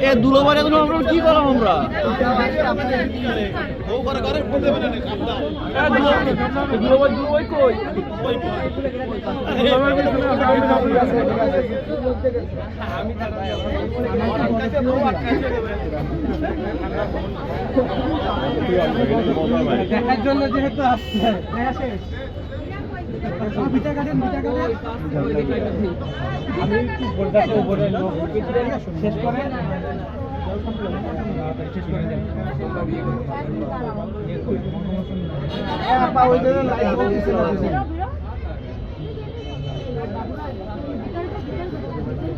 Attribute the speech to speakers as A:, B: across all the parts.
A: এ দুলোবারে এখন আমরা কি করলাম আমরা? এ,
B: দেখার জন্য যেহেতু আসছে আমি একটু বলটা তো শেষ করে? শেষ করে দেন আপা ওই জন্য লাইভ বলতেছিল আচ্ছা বলো উপরে দায়িত্ব হবে উপরে অবশ্যই আপনারা তো নিয়েই যাব আমি একা তো যাব না।
C: মিষ্টি খাবেন আনব
A: না থাক।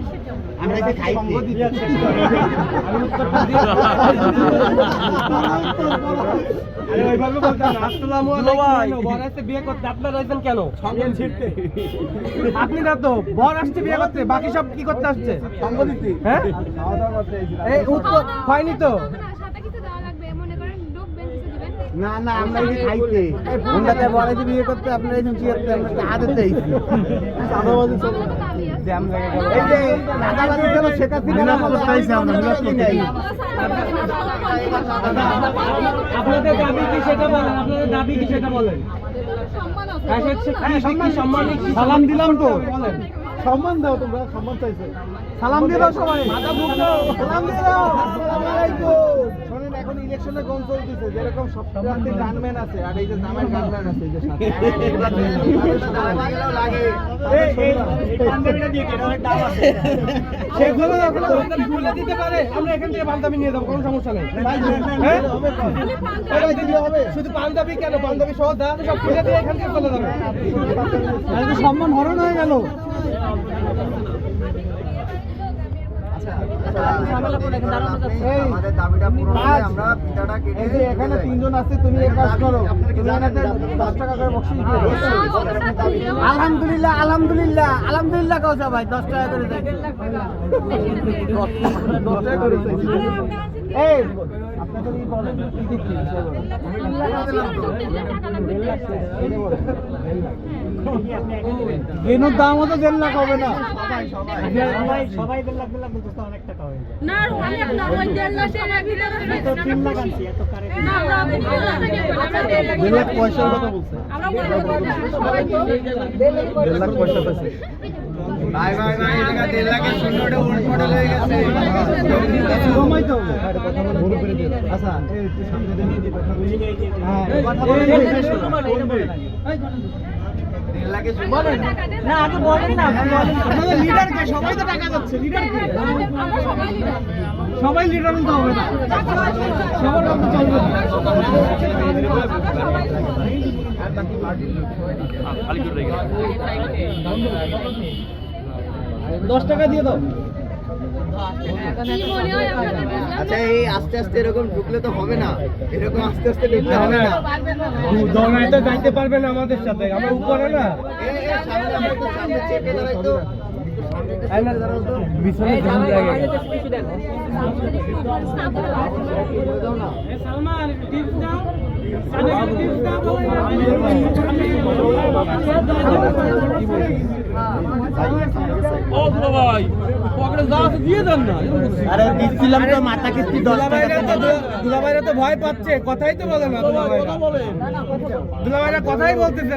B: আমরা আইছেন কেন আপনি না তো বর আসছে বিয়ে করতে বাকি সব কি করতে আসছে? হ্যাঁ? হয়নি তো? না না আমরা এই খাইতে। বন্ধাতে বলে যে বিয়ে করতে আপনারা এই কি করতে আমরা তো হাতে চাইছি। সাদাবাজি সব এই যে দাদাবাজি ছিল না চাইছি আমরা করতে আপনাদের দাবি কি সেটা বলেন আপনাদের দাবি কি সেটা বলেন। হ্যাঁ, সম্মান সম্মান সালাম দিলাম তো। সম্মান দাও তোমরা সম্মান চাইছো। সালাম দিয়ে দাও সবাই। সালাম দিয়ে দাও। আসসালামু আলাইকুম। ইলেকশনে কোন চলতেছে যেরকম গানম্যান আছে আর এই যে জামাই গানম্যান আছে যে সাথে। এই, এই, এই পাঞ্জাবিটা দিয়ে কেন অনেক দাম আছে। সেগুলো দিতে পারে আমরা এখান থেকে পাঞ্জাবি নিয়ে যাব কোনো সমস্যা নেই। হ্যাঁ? দিলে হবে। শুধু পাঞ্জাবি কেন? পাঞ্জাবি সহ দাম সব খুলে দিয়ে এখান থেকে চলে যাবে। সম্মান হরণ হয়ে গেল।
D: আমাদের দাবিটা পূরণ হলে আমরা পিঠাটা কেটে
B: এই এখানে তিনজন আছে তুমি এক কাজ করো। তুমি এনাদের দশ টাকা করে বকশিস দিয়ে দাও। আলহামদুলিল্লাহ আলহামদুলিল্লাহ আলহামদুলিল্লাহ কাউ ভাই দশ টাকা করে দেয়। দশ টাকা করে এই গেনুর দাম হতো দেড় লাখ হবে না। সবাই সবাই দেড় লাখ দেড় লাখ বলতে অনেক টাকা হয়ে যায়
E: না অনেক না ওই দেড় লাখ টাকার ভিতরে
B: তো তিন লাখ আনছি এত কারে
E: না আমরা দেড় লাখ
B: পয়সার কথা বলছে।
E: আমরা
B: দেড় লাখ পয়সা পাইছে
D: ভাই ভাই ভাই এটা দেড় লাখের শূন্যটা উল্ট মডেল হয়ে গেছে।
B: আচ্ছা সামনে দিয়ে কথা বলি। হ্যাঁ কথা বলে
D: দেড় লাখের শূন্য
B: না আগে বলেন না আপনাদের লিডার কে? সবাই তো টাকা যাচ্ছে লিডার কে?
E: সবাই লিডার
B: সবাই হবে না। সবার মধ্যে চলবে না।
A: খালি করে রেখে।
B: দশ টাকা দিয়ে দাও।
D: আচ্ছা এই আস্তে আস্তে এরকম ঢুকলে তো হবে না। এরকম আস্তে আস্তে ঢুকলে হবে না।
B: দৌড়ায় তো যাইতে পারবে না আমাদের সাথে। আমরা উপরে না।
D: সামনে
A: ভাই। পকেটে যা আছে দিয়ে দেন না
B: আরে দিচ্ছিলাম তো মাথা কিস্তি দশ টাকা দুলাভাইরা তো ভয় পাচ্ছে কথাই তো বলে না দুলাভাইরা। কথাই বলতেছে